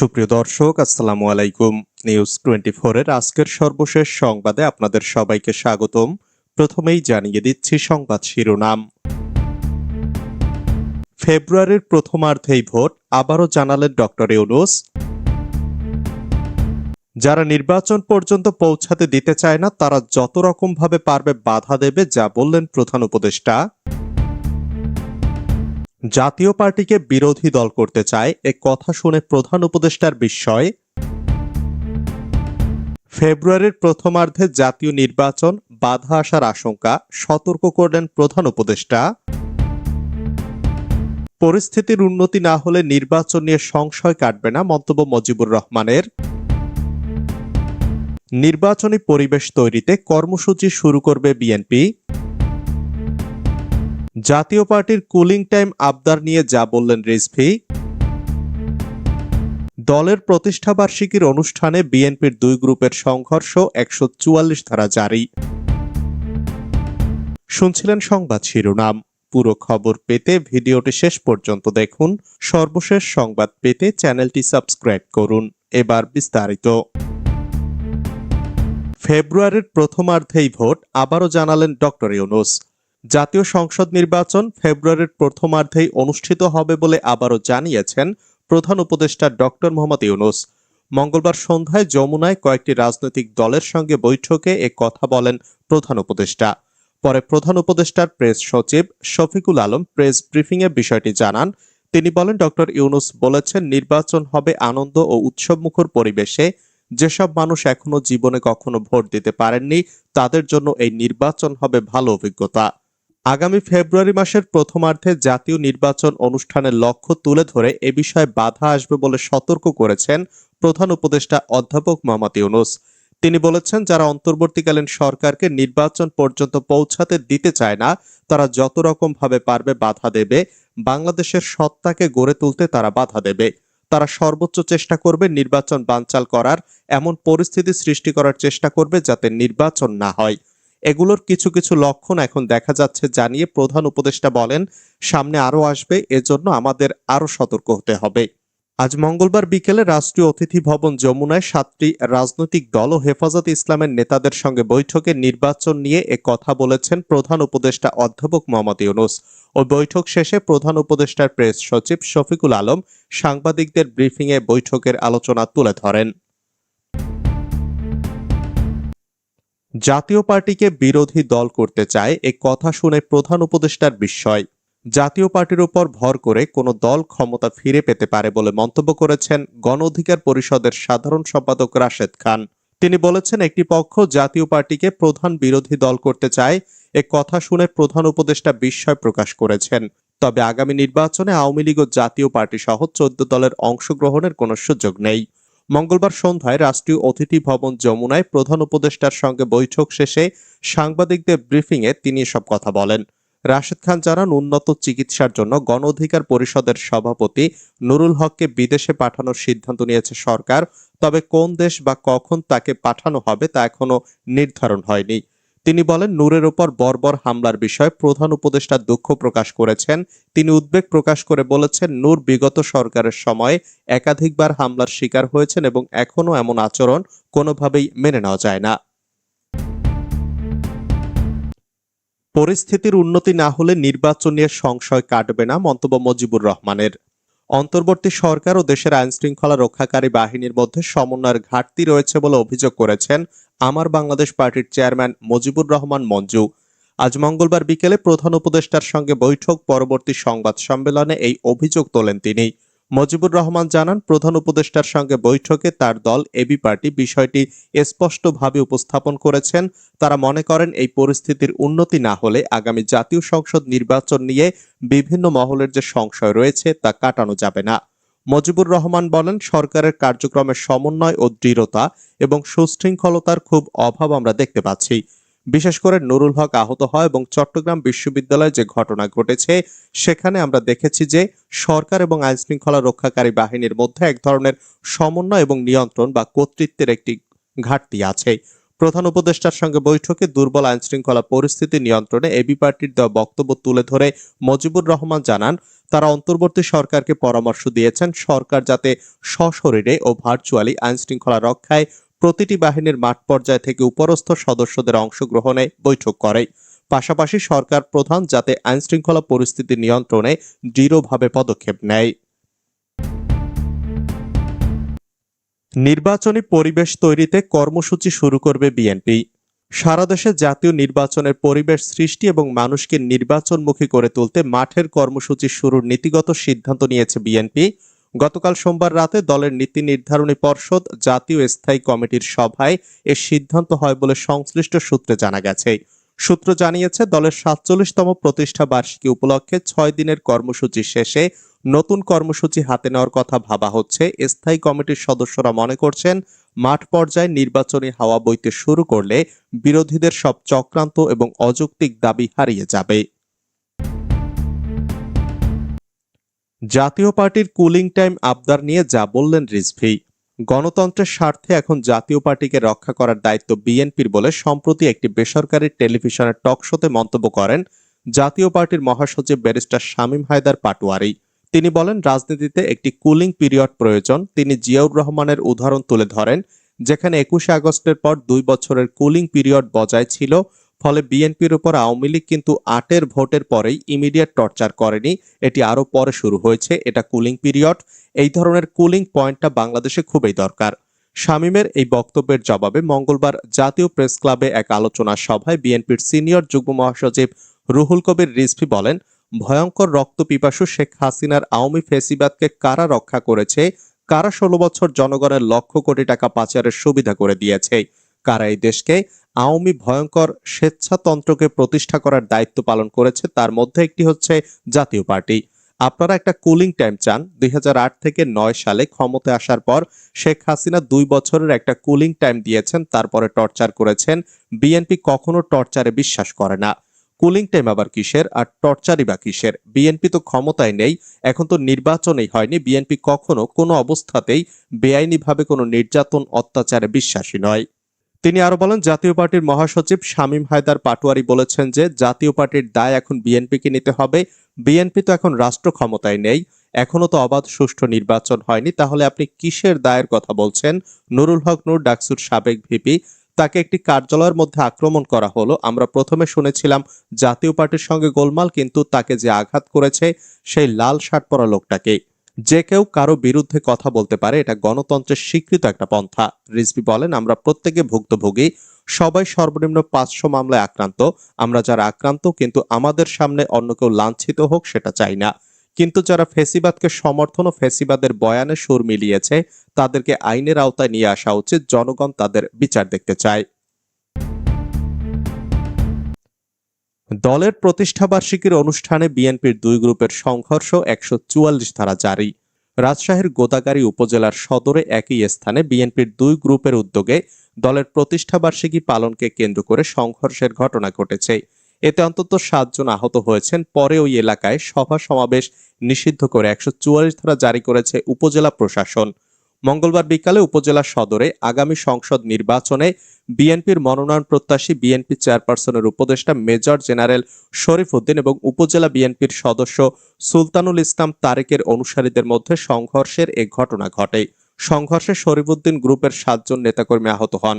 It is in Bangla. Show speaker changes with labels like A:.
A: সুপ্রিয় দর্শক আসসালামু আলাইকুম নিউজ টোয়েন্টি এর আজকের সর্বশেষ সংবাদে আপনাদের সবাইকে স্বাগতম প্রথমেই জানিয়ে দিচ্ছি সংবাদ শিরোনাম ফেব্রুয়ারির প্রথমার্ধেই ভোট আবারও জানালেন ডক্টর ইউনুস যারা নির্বাচন পর্যন্ত পৌঁছাতে দিতে চায় না তারা যত রকমভাবে পারবে বাধা দেবে যা বললেন প্রধান উপদেষ্টা জাতীয় পার্টিকে বিরোধী দল করতে চায় এ কথা শুনে প্রধান উপদেষ্টার বিস্ময় ফেব্রুয়ারির প্রথমার্ধে জাতীয় নির্বাচন বাধা আসার আশঙ্কা সতর্ক করলেন প্রধান উপদেষ্টা পরিস্থিতির উন্নতি না হলে নির্বাচন নিয়ে সংশয় কাটবে না মন্তব্য মজিবুর রহমানের নির্বাচনী পরিবেশ তৈরিতে কর্মসূচি শুরু করবে বিএনপি জাতীয় পার্টির কুলিং টাইম আবদার নিয়ে যা বললেন রিজভি দলের প্রতিষ্ঠাবার্ষিকীর অনুষ্ঠানে বিএনপির দুই গ্রুপের সংঘর্ষ একশো চুয়াল্লিশ ধারা জারি শুনছিলেন সংবাদ শিরোনাম পুরো খবর পেতে ভিডিওটি শেষ পর্যন্ত দেখুন সর্বশেষ সংবাদ পেতে চ্যানেলটি সাবস্ক্রাইব করুন এবার বিস্তারিত ফেব্রুয়ারির প্রথমার্ধেই ভোট আবারও জানালেন ডক্টর ইউনুস জাতীয় সংসদ নির্বাচন ফেব্রুয়ারির প্রথমার্ধেই অনুষ্ঠিত হবে বলে আবারও জানিয়েছেন প্রধান উপদেষ্টা ডক্টর মোহাম্মদ ইউনুস মঙ্গলবার সন্ধ্যায় যমুনায় কয়েকটি রাজনৈতিক দলের সঙ্গে বৈঠকে এ কথা বলেন প্রধান উপদেষ্টা পরে প্রধান উপদেষ্টার প্রেস সচিব শফিকুল আলম প্রেস ব্রিফিংয়ে বিষয়টি জানান তিনি বলেন ডক্টর ইউনুস বলেছেন নির্বাচন হবে আনন্দ ও উৎসবমুখর পরিবেশে যেসব মানুষ এখনো জীবনে কখনো ভোট দিতে পারেননি তাদের জন্য এই নির্বাচন হবে ভালো অভিজ্ঞতা আগামী ফেব্রুয়ারি মাসের প্রথমার্ধে জাতীয় নির্বাচন অনুষ্ঠানের লক্ষ্য তুলে ধরে এ বিষয়ে বাধা আসবে বলে সতর্ক করেছেন প্রধান উপদেষ্টা অধ্যাপক মোহাম্মদ ইউনুস তিনি বলেছেন যারা অন্তর্বর্তীকালীন সরকারকে নির্বাচন পর্যন্ত পৌঁছাতে দিতে চায় না তারা যত রকম ভাবে পারবে বাধা দেবে বাংলাদেশের সত্তাকে গড়ে তুলতে তারা বাধা দেবে তারা সর্বোচ্চ চেষ্টা করবে নির্বাচন বানচাল করার এমন পরিস্থিতি সৃষ্টি করার চেষ্টা করবে যাতে নির্বাচন না হয় এগুলোর কিছু কিছু লক্ষণ এখন দেখা যাচ্ছে জানিয়ে প্রধান উপদেষ্টা বলেন সামনে আরও আসবে এজন্য আমাদের আরও সতর্ক হতে হবে আজ মঙ্গলবার বিকেলে রাষ্ট্রীয় অতিথি ভবন যমুনায় সাতটি রাজনৈতিক দল ও হেফাজত ইসলামের নেতাদের সঙ্গে বৈঠকে নির্বাচন নিয়ে এ কথা বলেছেন প্রধান উপদেষ্টা অধ্যাপক মোহাম্মদ ইউনুস ও বৈঠক শেষে প্রধান উপদেষ্টার প্রেস সচিব শফিকুল আলম সাংবাদিকদের ব্রিফিংয়ে বৈঠকের আলোচনা তুলে ধরেন জাতীয় পার্টিকে বিরোধী দল করতে চায় এ কথা শুনে প্রধান উপদেষ্টার বিস্ময় জাতীয় পার্টির উপর ভর করে কোনো দল ক্ষমতা ফিরে পেতে পারে বলে মন্তব্য করেছেন গণ অধিকার পরিষদের সাধারণ সম্পাদক রাশেদ খান তিনি বলেছেন একটি পক্ষ জাতীয় পার্টিকে প্রধান বিরোধী দল করতে চায় এ কথা শুনে প্রধান উপদেষ্টা বিস্ময় প্রকাশ করেছেন তবে আগামী নির্বাচনে আওয়ামী লীগ ও জাতীয় পার্টি সহ চোদ্দ দলের অংশগ্রহণের কোনো সুযোগ নেই মঙ্গলবার সন্ধ্যায় রাষ্ট্রীয় অতিথি ভবন যমুনায় প্রধান উপদেষ্টার সঙ্গে বৈঠক শেষে সাংবাদিকদের ব্রিফিংয়ে তিনি সব কথা বলেন রাশেদ খান জানান উন্নত চিকিৎসার জন্য গণ অধিকার পরিষদের সভাপতি নুরুল হককে বিদেশে পাঠানোর সিদ্ধান্ত নিয়েছে সরকার তবে কোন দেশ বা কখন তাকে পাঠানো হবে তা এখনো নির্ধারণ হয়নি তিনি বলেন নূরের ওপর বর্বর হামলার বিষয়ে প্রধান উপদেষ্টা দুঃখ প্রকাশ করেছেন তিনি উদ্বেগ প্রকাশ করে বলেছেন নূর বিগত সরকারের সময় একাধিকবার হামলার শিকার হয়েছেন এবং এখনও এমন আচরণ কোনোভাবেই মেনে নেওয়া যায় না পরিস্থিতির উন্নতি না হলে নির্বাচন নিয়ে সংশয় কাটবে না মন্তব্য মজিবুর রহমানের অন্তর্বর্তী সরকার ও দেশের আইন শৃঙ্খলা রক্ষাকারী বাহিনীর মধ্যে সমন্বয়ের ঘাটতি রয়েছে বলে অভিযোগ করেছেন আমার বাংলাদেশ পার্টির চেয়ারম্যান মজিবুর রহমান মঞ্জু আজ মঙ্গলবার বিকেলে প্রধান উপদেষ্টার সঙ্গে বৈঠক পরবর্তী সংবাদ সম্মেলনে এই অভিযোগ তোলেন তিনি মজিবুর রহমান জানান প্রধান উপদেষ্টার সঙ্গে বৈঠকে তার দল এবি পার্টি বিষয়টি স্পষ্টভাবে উপস্থাপন করেছেন তারা মনে করেন এই পরিস্থিতির উন্নতি না হলে আগামী জাতীয় সংসদ নির্বাচন নিয়ে বিভিন্ন মহলের যে সংশয় রয়েছে তা কাটানো যাবে না মজিবুর রহমান বলেন সরকারের কার্যক্রমের সমন্বয় ও দৃঢ়তা এবং সুশৃঙ্খলতার খুব অভাব আমরা দেখতে পাচ্ছি বিশেষ করে নুরুল হক আহত হয় এবং চট্টগ্রাম বিশ্ববিদ্যালয়ে যে ঘটনা ঘটেছে সেখানে আমরা দেখেছি যে সরকার এবং শৃঙ্খলা রক্ষাকারী বাহিনীর মধ্যে এক ধরনের সমন্বয় এবং নিয়ন্ত্রণ বা কর্তৃত্বের একটি ঘাটতি আছে প্রধান উপদেষ্টার সঙ্গে বৈঠকে দুর্বল আইনশৃঙ্খলা পরিস্থিতি নিয়ন্ত্রণে এবি পার্টির দেওয়া বক্তব্য তুলে ধরে মজিবুর রহমান জানান তারা অন্তর্বর্তী সরকারকে পরামর্শ দিয়েছেন সরকার যাতে সশরীরে ও ভার্চুয়ালি আইনশৃঙ্খলা রক্ষায় প্রতিটি বাহিনীর মাঠ পর্যায় থেকে উপরস্থ সদস্যদের অংশগ্রহণে বৈঠক করে পাশাপাশি সরকার প্রধান যাতে আইনশৃঙ্খলা পরিস্থিতি নিয়ন্ত্রণে দৃঢ়ভাবে পদক্ষেপ নেয় নির্বাচনী পরিবেশ তৈরিতে কর্মসূচি শুরু করবে বিএনপি সারা দেশে জাতীয় নির্বাচনের পরিবেশ সৃষ্টি এবং মানুষকে নির্বাচনমুখী করে তুলতে মাঠের কর্মসূচি শুরুর নীতিগত সিদ্ধান্ত নিয়েছে বিএনপি গতকাল সোমবার রাতে দলের নীতি নির্ধারণী পর্ষদ জাতীয় স্থায়ী কমিটির সভায় এ সিদ্ধান্ত হয় বলে সংশ্লিষ্ট সূত্রে জানা গেছে সূত্র জানিয়েছে দলের সাতচল্লিশতম প্রতিষ্ঠা বার্ষিকী উপলক্ষে ছয় দিনের কর্মসূচি শেষে নতুন কর্মসূচি হাতে নেওয়ার কথা ভাবা হচ্ছে স্থায়ী কমিটির সদস্যরা মনে করছেন মাঠ পর্যায়ে নির্বাচনী হাওয়া বইতে শুরু করলে বিরোধীদের সব চক্রান্ত এবং অযৌক্তিক দাবি হারিয়ে যাবে জাতীয় পার্টির কুলিং টাইম আবদার নিয়ে যা বললেন রিজভি গণতন্ত্রের স্বার্থে এখন জাতীয় পার্টিকে রক্ষা করার দায়িত্ব বিএনপির বলে সম্প্রতি একটি বেসরকারি টেলিভিশনের টক শোতে মন্তব্য করেন জাতীয় পার্টির মহাসচিব ব্যারিস্টার শামীম হায়দার পাটোয়ারি তিনি বলেন রাজনীতিতে একটি কুলিং পিরিয়ড প্রয়োজন তিনি জিয়াউর রহমানের উদাহরণ তুলে ধরেন যেখানে একুশে আগস্টের পর দুই বছরের কুলিং পিরিয়ড বজায় ছিল ফলে বিএনপির উপর আওয়ামী লীগ কিন্তু আটের ভোটের পরেই ইমিডিয়েট টর্চার করেনি এটি আরও পরে শুরু হয়েছে এটা কুলিং পিরিয়ড এই ধরনের কুলিং পয়েন্টটা বাংলাদেশে খুবই দরকার শামীমের এই বক্তব্যের জবাবে মঙ্গলবার জাতীয় প্রেস ক্লাবে এক আলোচনা সভায় বিএনপির সিনিয়র যুগ্ম মহাসচিব রুহুল কবির রিজভি বলেন ভয়ঙ্কর রক্ত পিপাসু শেখ হাসিনার আওয়ামী ফেসিবাদকে কারা রক্ষা করেছে কারা ষোলো বছর জনগণের লক্ষ কোটি টাকা পাচারের সুবিধা করে দিয়েছে কারা এই দেশকে আওয়ামী ভয়ঙ্কর স্বেচ্ছাতন্ত্রকে প্রতিষ্ঠা করার দায়িত্ব পালন করেছে তার মধ্যে একটি হচ্ছে জাতীয় পার্টি আপনারা একটা কুলিং টাইম চান দুই থেকে নয় সালে ক্ষমতায় আসার পর শেখ হাসিনা দুই বছরের একটা কুলিং টাইম দিয়েছেন তারপরে টর্চার করেছেন বিএনপি কখনো টর্চারে বিশ্বাস করে না কুলিং টাইম আবার কিসের আর টর্চারই বা কিসের বিএনপি তো ক্ষমতায় নেই এখন তো নির্বাচনেই হয়নি বিএনপি কখনো কোনো অবস্থাতেই বেআইনিভাবে কোনো নির্যাতন অত্যাচারে বিশ্বাসী নয় তিনি আরো বলেন জাতীয় পার্টির মহাসচিব শামীম হায়দার পাটোয়ারি বলেছেন যে জাতীয় পার্টির দায় এখন বিএনপিকে নিতে হবে বিএনপি তো এখন রাষ্ট্র ক্ষমতায় নেই এখনো তো অবাধ সুষ্ঠু নির্বাচন হয়নি তাহলে আপনি কিসের দায়ের কথা বলছেন নুরুল হক নুর ডাকসুর সাবেক ভিপি তাকে একটি কার্যালয়ের মধ্যে আক্রমণ করা হলো আমরা প্রথমে শুনেছিলাম জাতীয় পার্টির সঙ্গে গোলমাল কিন্তু তাকে যে আঘাত করেছে সেই লাল শার্ট পরা লোকটাকেই যে কেউ কারো বিরুদ্ধে কথা বলতে পারে এটা গণতন্ত্রের স্বীকৃত একটা পন্থা রিজভি বলেন আমরা প্রত্যেকে ভুক্তভোগী সবাই সর্বনিম্ন পাঁচশো মামলায় আক্রান্ত আমরা যারা আক্রান্ত কিন্তু আমাদের সামনে অন্য কেউ লাঞ্ছিত হোক সেটা চাই না কিন্তু যারা ফেসিবাদকে সমর্থন ও ফেসিবাদের বয়ানে সুর মিলিয়েছে তাদেরকে আইনের আওতায় নিয়ে আসা উচিত জনগণ তাদের বিচার দেখতে চায় দলের প্রতিষ্ঠাবার্ষিকীর অনুষ্ঠানে বিএনপির দুই গ্রুপের সংঘর্ষ একশো চুয়াল্লিশ ধারা জারি রাজশাহীর গোদাগাড়ি উপজেলার সদরে একই স্থানে বিএনপির দুই গ্রুপের উদ্যোগে দলের প্রতিষ্ঠাবার্ষিকী পালনকে কেন্দ্র করে সংঘর্ষের ঘটনা ঘটেছে এতে অন্তত সাতজন আহত হয়েছেন পরে ওই এলাকায় সভা সমাবেশ নিষিদ্ধ করে একশো চুয়াল্লিশ ধারা জারি করেছে উপজেলা প্রশাসন মঙ্গলবার বিকালে উপজেলা সদরে আগামী সংসদ নির্বাচনে বিএনপির মনোনয়ন প্রত্যাশী বিএনপি চেয়ারপারসনের উপদেষ্টা মেজর জেনারেল শরীফ উদ্দিন এবং উপজেলা বিএনপির সদস্য সুলতানুল ইসলাম তারেকের অনুসারীদের মধ্যে সংঘর্ষের এ ঘটনা ঘটে সংঘর্ষে শরীফুদ্দিন গ্রুপের সাতজন নেতাকর্মী আহত হন